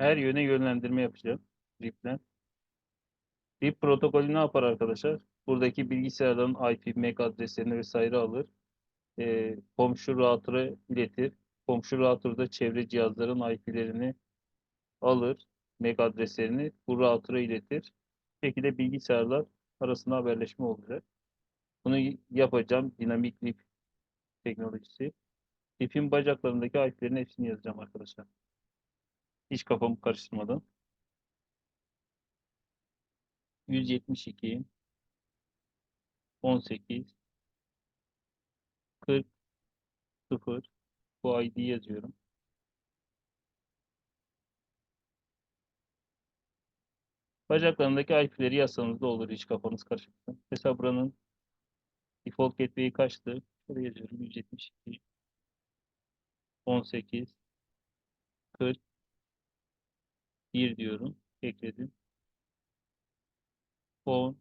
her yöne yönlendirme yapacağım RIP'le. RIP protokolü ne yapar arkadaşlar? Buradaki bilgisayarların IP, MAC adreslerini vesaire alır. Ee, komşu router'a iletir. Komşu router da çevre cihazların IP'lerini alır. MAC adreslerini bu router'a iletir. Bu şekilde bilgisayarlar arasında haberleşme olacak. Bunu yapacağım. Dinamik RIP teknolojisi. RIP'in bacaklarındaki IP'lerin hepsini yazacağım arkadaşlar. Hiç kafamı karıştırmadan. 172 18 40 0 bu ID yazıyorum. Bacaklarındaki IP'leri yazsanız da olur hiç kafanız karışmasın. Mesela buranın default gateway'i kaçtı? Şuraya yazıyorum 172 18 40 1 diyorum. Ekledim. 10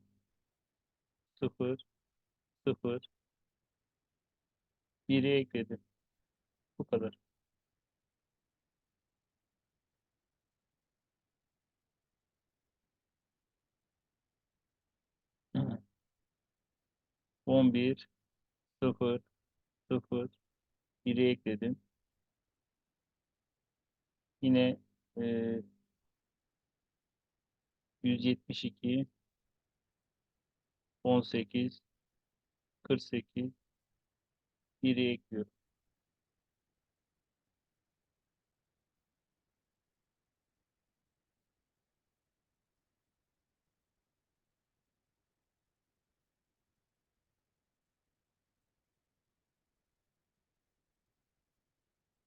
0 0 1'i ekledim. Bu kadar. On bir, sıfır, sıfır, biri ekledim. Yine e, 172, 18, 48, biri ekliyorum.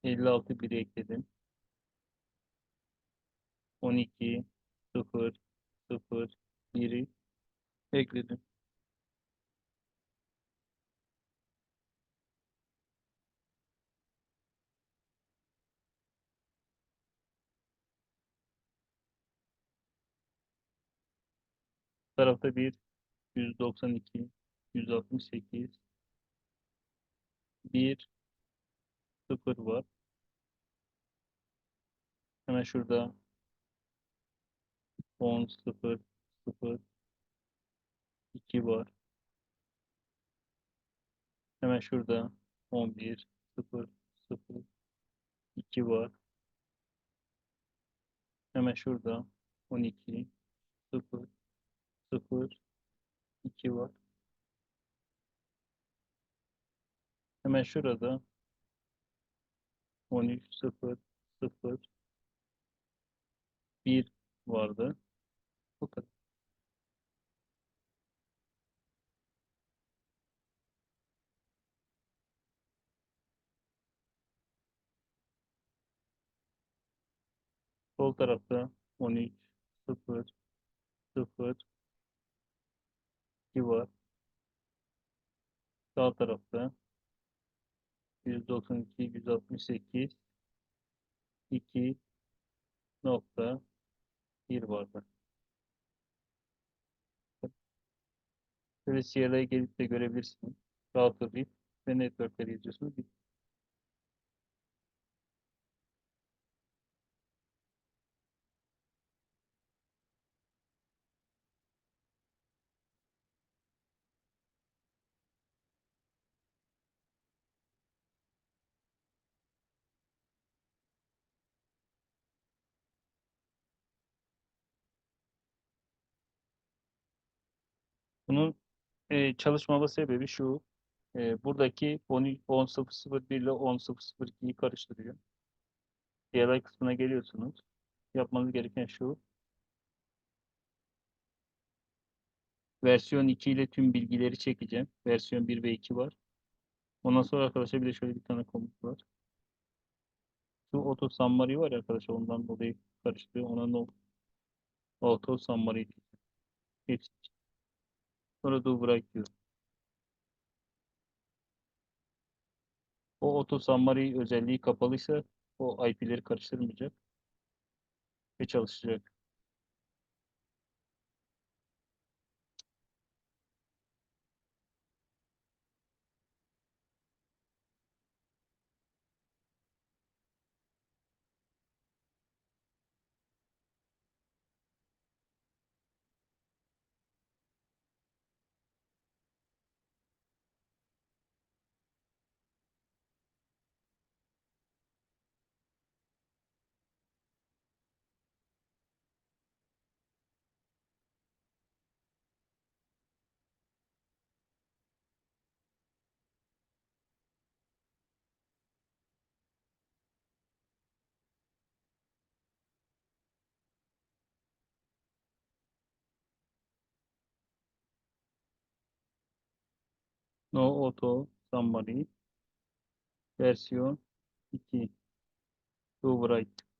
Elli altı biri ekledim. On iki, sıfır, sıfır, biri ekledim. Bu tarafta bir 192, 168, 1, 0 var. Hemen şurada 10, 0, 0, 2 var. Hemen şurada 11, 0, 0, 2 var. Hemen şurada 12, 0, 0, 2 var. Hemen şurada 13, 0, 0, 1 vardı. Bu kadar. Sol tarafta 13, 0, 0, 2 var. Sağ tarafta 192, 168, 2 nokta 1 vardı. Böyle CLI'ye gelip de görebilirsiniz. Router RIP ve networkleri yazıyorsunuz. Bunun e, çalışmama sebebi şu. E, buradaki 10.001 ile 10.002'yi karıştırıyor. CLI kısmına geliyorsunuz. Yapmanız gereken şu. Versiyon 2 ile tüm bilgileri çekeceğim. Versiyon 1 ve 2 var. Ondan sonra arkadaşlar bir de şöyle bir tane komut var. Şu auto summary var ya arkadaşlar ondan dolayı karıştırıyor. Ona no auto summary diyeceğim. Hepsi. Sonra do bırak diyor. O auto summary özelliği kapalıysa o IP'leri karıştırmayacak ve çalışacak. No Auto Summary versiyon 2 Too Bright